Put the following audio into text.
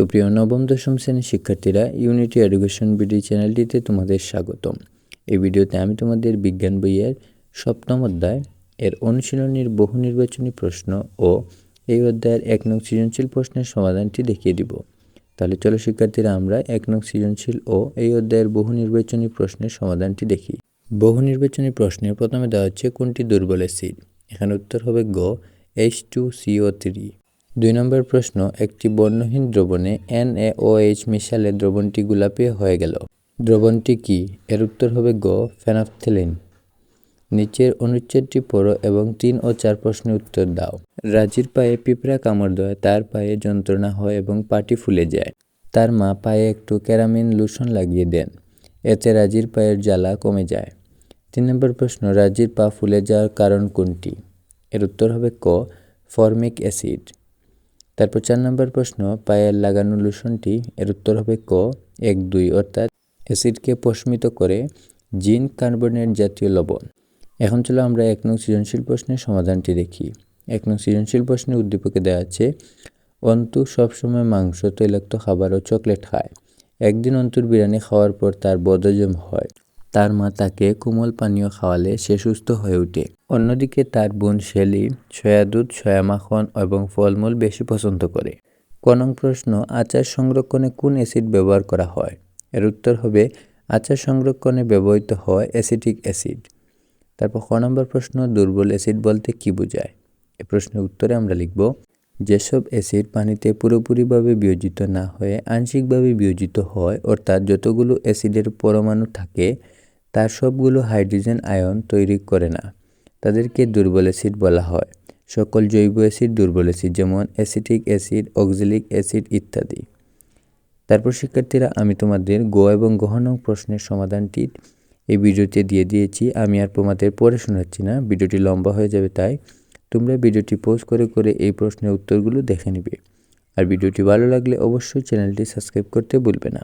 সুপ্রিয় নবম, দশম শ্রেণির শিক্ষার্থীরা ইউনিটি এডুকেশন বিডি চ্যানেলটিতে তোমাদের স্বাগতম। এই ভিডিওতে আমি তোমাদের বিজ্ঞান বইয়ের সপ্তম অধ্যায়, এর অনুশীলনীর বহু নির্বাচনী প্রশ্ন ও এই অধ্যায়ের এক নং সৃজনশীল প্রশ্নের সমাধানটি দেখিয়ে দিব। তাহলে চলো শিক্ষার্থীরা, আমরা এক নং সৃজনশীল ও এই অধ্যায়ের বহু নির্বাচনী প্রশ্নের সমাধানটি দেখি। বহু নির্বাচনী প্রশ্নের প্রথমে দেওয়া হচ্ছে, কোনটি দুর্বল অ্যাসিড? এখানে উত্তর হবে গ এইচ টু সিও থ্রি দুই নম্বর প্রশ্ন, একটি বর্ণহীন দ্রবণে এন এ ও এইচ মিশালে দ্রবণটি গোলাপি হয়ে গেল। দ্রবণটি কি? এর উত্তর হবে গ ফেনাফথেলিন নিচের অনুচ্ছেদটি পড়ো এবং তিন ও চার প্রশ্নের উত্তর দাও। রাজির পায়ে পিঁপড়া কামড় দেয়, তার পায়ে যন্ত্রণা হয় এবং পাটি ফুলে যায়। তার মা পায়ে একটু ক্যারামিন লোশন লাগিয়ে দেন, এতে রাজির পায়ের জ্বালা কমে যায়। তিন নম্বর প্রশ্ন, রাজির পা ফুলে যাওয়ার কারণ কোনটি? এর উত্তর হবে ক, ফর্মিক অ্যাসিড। তারপর চার নম্বর প্রশ্ন, পায়ের লাগানো লোশনটি এর উত্তর হবে ক, এক, দুই, অর্থাৎ অ্যাসিডকে প্রশমিত করে জিন কার্বনেট জাতীয় লবণ। এখন চলো আমরা এক নং সৃজনশীল প্রশ্নের সমাধানটি দেখি। এক নং সৃজনশীল প্রশ্নে উদ্দীপকে দেওয়া আছে, অন্তু সবসময় মাংস, তৈলাক্ত খাবার ও চকলেট খায়। একদিন অন্তুর বিরিয়ানি খাওয়ার পর তার বদজম হয়। তার মা তাকে কোমল পানীয় খাওয়ালে সে সুস্থ হয়ে ওঠে। অন্যদিকে তার বোন শেলি সয়া দুধ, সয়া মাখন এবং ফলমূল বেশি পছন্দ করে। কনং প্রশ্ন, আচার সংরক্ষণে কোন অ্যাসিড ব্যবহার করা হয়? এর উত্তর হবে, আচার সংরক্ষণে ব্যবহৃত হয় অ্যাসিটিক অ্যাসিড। তারপর খ নম্বর প্রশ্ন, দুর্বল অ্যাসিড বলতে কি বোঝায়? এ প্রশ্নের উত্তরে আমরা লিখব, যেসব অ্যাসিড পানিতে পুরোপুরিভাবে বিয়োজিত না হয়ে আংশিকভাবে বিয়োজিত হয়, অর্থাৎ যতগুলো অ্যাসিডের পরমাণু থাকে তার সবগুলো হাইড্রোজেন আয়ন তৈরি করে না। তাদেরকে দুর্বল অ্যাসিড বলা হয়। সকল জৈব অ্যাসিড দুর্বল অ্যাসিড, যেমন অ্যাসিটিক অ্যাসিড, অক্সিলিক অ্যাসিড ইত্যাদি। তারপর শিক্ষার্থীরা, আমি তোমাদের গো এবং গহনং প্রশ্নের সমাধানটি এই ভিডিওতে দিয়ে দিয়েছি। আমি আর তোমাদের পড়ে শোনাচ্ছি না, ভিডিওটি লম্বা হয়ে যাবে তাই তোমরা ভিডিওটি পোস্ট করে করে এই প্রশ্নের উত্তরগুলো দেখে নিবে। আর ভিডিওটি ভালো লাগলে অবশ্যই চ্যানেলটি সাবস্ক্রাইব করতে ভুলবে না।